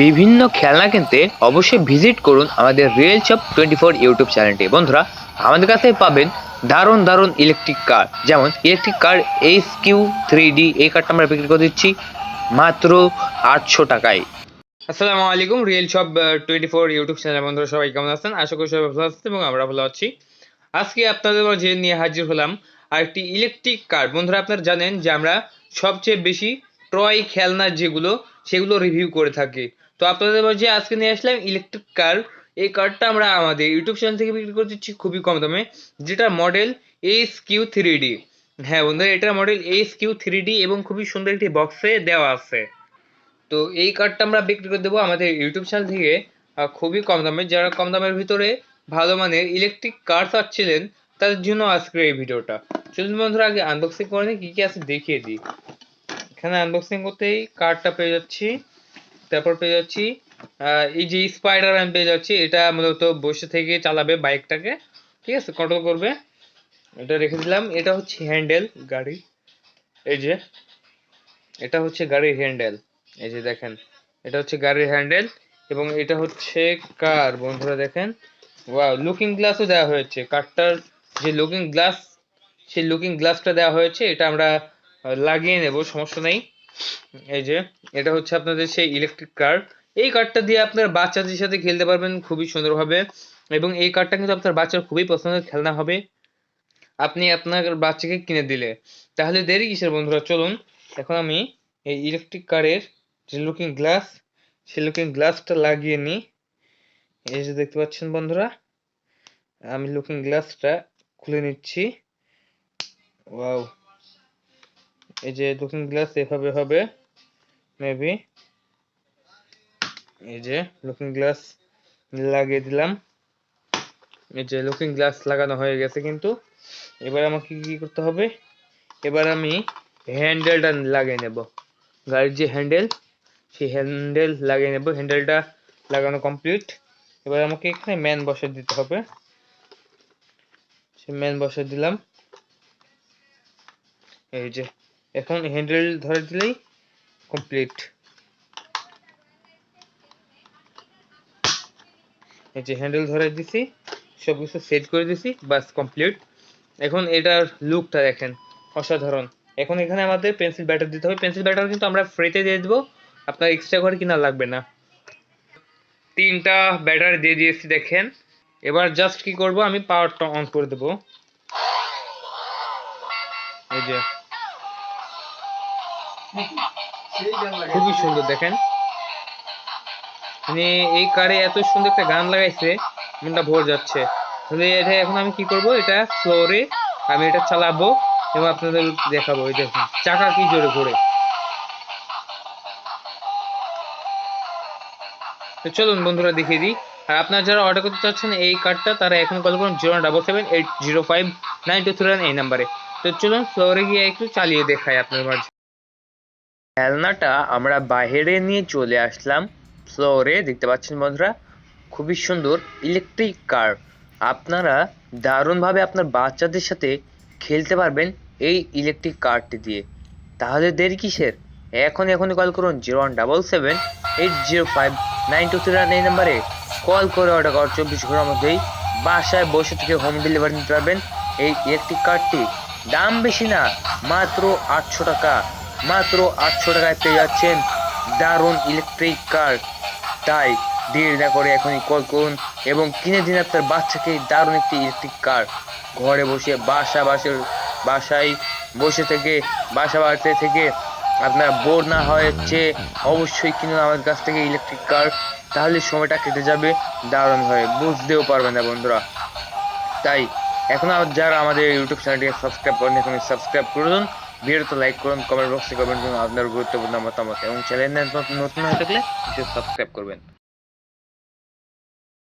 বিভিন্ন খেলনা কিনতে অবশ্যই ভিজিট করুন আমাদের real shop twenty four YouTube চ্যানেলটি বন্ধুরা, আমাদের কাছে পাবেন দারুণ দারুণ ইলেকট্রিক কার যেমন electric car H Q three D এই কারটা আমরা বিক্রি করে দিচ্ছি মাত্র আটশো টাকায়। আসসালামু আলাইকুম real shop twenty four YouTube channel বন্ধুরা, সবাই কেমন আছেন? আশা করি সবাই ভালো আছেন এবং আমরা ভালো আছি। আজকে আপনাদের মাঝে নিয়ে হাজির হলাম আরেকটি ইলেকট্রিক কার বন্ধুরা, আপনারা জানেন যে আমরা সবচেয়ে বেশি টয় খেলনা যেগুলো, সেগুলো রিভিউ করে থাকি। তো আপনাদের মাঝে আজকে নিয়ে আসলাম ইলেকট্রিক কার এই কারটা আমরা আমাদের ইউটিউব চ্যানেল থেকে বিক্রি করে দিচ্ছি খুবই কম দামে, যেটা model H Q three D হ্যাঁ বন্ধুরা এটার model H Q three D এবং খুবই সুন্দর একটি বক্সে দেওয়া আছে। তো এই কার্ডটা আমরা বিক্রি করে দেবো আমাদের ইউটিউব চ্যানেল থেকে খুবই কম দামে। যারা কম দামের ভিতরে ভালো মানের ইলেকট্রিক কার চাচ্ছিলেন তাদের জন্য আজকের এই ভিডিওটা। চলুন বন্ধুরা, আগে আনবক্সিং করে নিই, কি কি আছে দেখিয়ে দিই। এখানে আনবক্সিং করতেই কার্ডটা পেয়ে যাচ্ছি। তারপর পেয়ে যাচ্ছি এই যে স্পাইডার আমি পেয়ে যাচ্ছি, এটা মূলত বসে থেকে চালাবে বাইকটাকে ঠিক আছে? কন্ট্রোল করবে। এটা রেখে দিলাম। এটা হচ্ছে হ্যান্ডেল গাড়ি। এই যে, এটা হচ্ছে গাড়ির হ্যান্ডেল এই যে দেখেন, এটা হচ্ছে গাড়ির হ্যান্ডেল এবং এটা হচ্ছে কার বন্ধুরা দেখেন। ওয়াও লুকিং গ্লাসও দেওয়া হয়েছে। কারটার যে লুকিং গ্লাস সেই লুকিং গ্লাসটা দেওয়া হয়েছে। এটা আমরা লাগিয়ে নেব, সমস্যা নেই। এই যে, এটা হচ্ছে আপনাদের সেই ইলেকট্রিক কার এই কারটা দিয়ে আপনার বাচ্চাদের সাথে খেলতে পারবেন, খুবই সুন্দরভাবে এবং এই কারটা কিন্তু আপনার বাচ্চার খুবই পছন্দের খেলনা হবে। আপনি আপনার বাচ্চাকে কিনে দিলে। তাহলে দেরি কিসের বন্ধুরা? চলুন, এখন আমি এই ইলেকট্রিক কারের যে লুকিং গ্লাস সেই লুকিং গ্লাসটা লাগিয়ে নিই। এই যে দেখতে পাচ্ছেন বন্ধুরা, আমি লুকিং গ্লাসটা খুলে নিচ্ছি। ওয়াও এই যে লুকিং গ্লাস এভাবে হবে মেবি এই যে লুকিং গ্লাস লাগিয়ে দিলাম। এই যে লুকিং গ্লাস লাগানো হয়ে গেছে কিন্তু। এবার আমাকে কি করতে হবে? এবার আমি হ্যান্ডেলটা লাগিয়ে নেব। গাড়ির যে হ্যান্ডেল সেই হ্যান্ডেল লাগিয়ে নেব। হ্যান্ডেলটা লাগানো কমপ্লিট এবার আমাকে এখানে ম্যান বসে দিতে হবে। সে ম্যান বসে দিলাম। এই যে এখন হ্যান্ডেল ধরে দিলেই কমপ্লিট এই যে হ্যান্ডেল ধরে দিছি সব কিছু সেট করে দিছি, বাস কমপ্লিট এখন এটার লুকটা দেখেন, অসাধারণ। এখন এখানে আমাদের পেন্সিল ব্যাটার দিতে হবে। পেন্সিল ব্যাটার কিন্তু আমরা ফ্রিতে দিয়ে দেবো। আপনার এক্সট্রা করে কিনা লাগবে না। তিনটা ব্যাটার দিয়ে দিয়েছি দেখেন। এবার জাস্ট কি করব? আমি পাওয়ারটা অন করে দেবো। এই যে খুবই সুন্দর, দেখেন। মানে এই কারে এত সুন্দর একটা গান লাগাইছে মনটা ভরে যাচ্ছে। তাহলে এটা এখন আমি কি করব, এটা ফ্লোরে আমি এটা চালাবো এবং আপনাদের দেখাবো, এই দেখুন, চাকা কি জোরে ঘোরে। তো চলুন বন্ধুরা দেখিয়ে দিই। আর আপনারা যারা অর্ডার করতে চাচ্ছেন এই কার্ডটা তারা এখন কল করুন zero double seven eight zero five nine two three এই নাম্বারে তো চলুন ফ্লোরে গিয়ে একটু চালিয়ে দেখাই আপনার মাঝে। খেলনাটা আমরা বাইরে নিয়ে চলে আসলাম ফ্লোরে দেখতে পাচ্ছেন বন্ধুরা? খুবই সুন্দর ইলেকট্রিক কার আপনারা দারুণভাবে আপনার বাচ্চাদের সাথে খেলতে পারবেন এই ইলেকট্রিক কারটি দিয়ে। তাহলে দেরি কিসের? এখন এখনই কল করুন zero one double seven eight zero five nine two three এই নাম্বারে কল করে অর্ডার করার চব্বিশ ঘণ্টার মধ্যেই বাসায় বসে থেকে হোম ডেলিভারি নিতে পারবেন। এই ইলেকট্রিক কারটি দাম বেশি না, মাত্র আটশো টাকা। মাত্র আটশো টাকায় পেয়ে যাচ্ছেন দারুণ ইলেকট্রিক কার তাই দেরি না করে এখনই কল করুন এবং কিনে দিন আপনার বাচ্চাকে দারুণ একটি ইলেকট্রিক কার ঘরে বসে বাসা বাসের বাসায় বসে থেকে, বাসা বাড়িতে থেকে আপনার বোর না হয়েছে অবশ্যই কিনুন আমাদের কাছ থেকে ইলেকট্রিক কার তাহলে সময়টা কেটে যাবে, দারুণ হয়ে বুঝতেও পারবে না বন্ধুরা। তাই এখন যারা আমাদের ইউটিউব চ্যানেলটিকে সাবস্ক্রাইব করেন এখন সাবস্ক্রাইব করুন ভিডিওতে লাইক করুন কমেন্ট বক্সে কমেন্ট করুন আপনার গুরুত্বপূর্ণ মতামত এবং চ্যানেল নতুন হয়ে থাকলে সাবস্ক্রাইব করবেন।